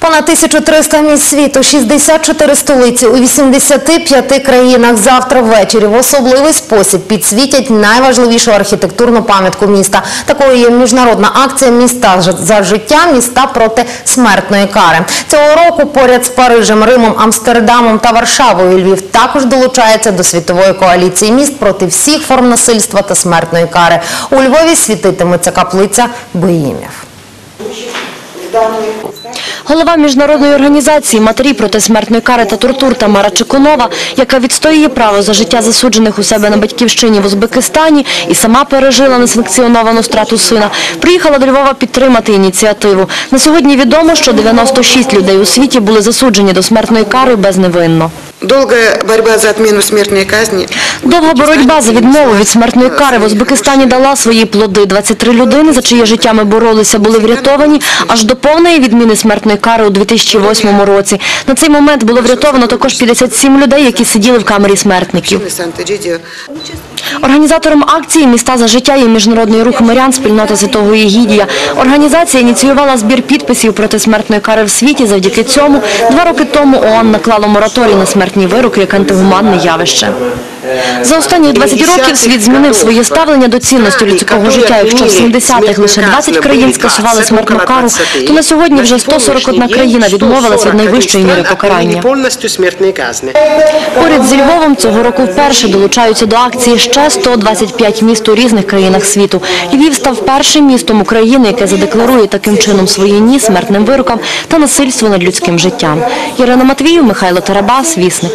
Понад 1300 місць світу, 64 столиці у 85 країнах завтра ввечері в особливий спосіб підсвітять найважливішу архітектурну пам'ятку міста. Такою є міжнародна акція «Міста за життя. Міста проти смертної кари». Цього року поряд з Парижем, Римом, Амстердамом та Варшавою Львів також долучається до світової коаліції міст проти всіх форм насильства та смертної кари. У Львові світитиметься каплиця Боїмів. Голова міжнародної організації «Матері проти смертної кари та тортур» Тамара Чекунова, яка відстоює право за життя засуджених у себе на батьківщині в Узбекистані і сама пережила несанкціоновану страту сина, приїхала до Львова підтримати ініціативу. На сьогодні відомо, що 96 людей у світі були засуджені до смертної кари безневинно. Долгая борьба за отмену смертной казни. Довга боротьба за відмову від смертної кари в Узбекистані дала свої плоди. 23 людини, за чиє життя ми боролися, були врятовані аж до повної відміни смертної кари у 2008 році. На цей момент було врятовано також 57 людей, які сиділи в камері смертників. Організатором акції «Міста за життя» є Міжнародний рух мирян спільнота Святого Єгідія. Організація ініціювала збір підписів проти смертної кари в світі. Завдяки цьому два роки тому ООН наклало мораторій на смертні вироки як антигуманне явище. За останні 20 років світ змінив своє ставлення до цінності людського життя. Якщо в 70-х лише 20 країн скасували смертну кару, то на сьогодні вже 141 країна відмовилась від найвищої міри покарання. Поряд зі Львовом цього року вперше долучаються до акції ще 125 міст у різних країнах світу. Львів став першим містом України, яке задекларує таким чином своє ні смертним вирокам та насильству над людським життям. Ірина Матвіїв, Михайло Тарабас, Вісник.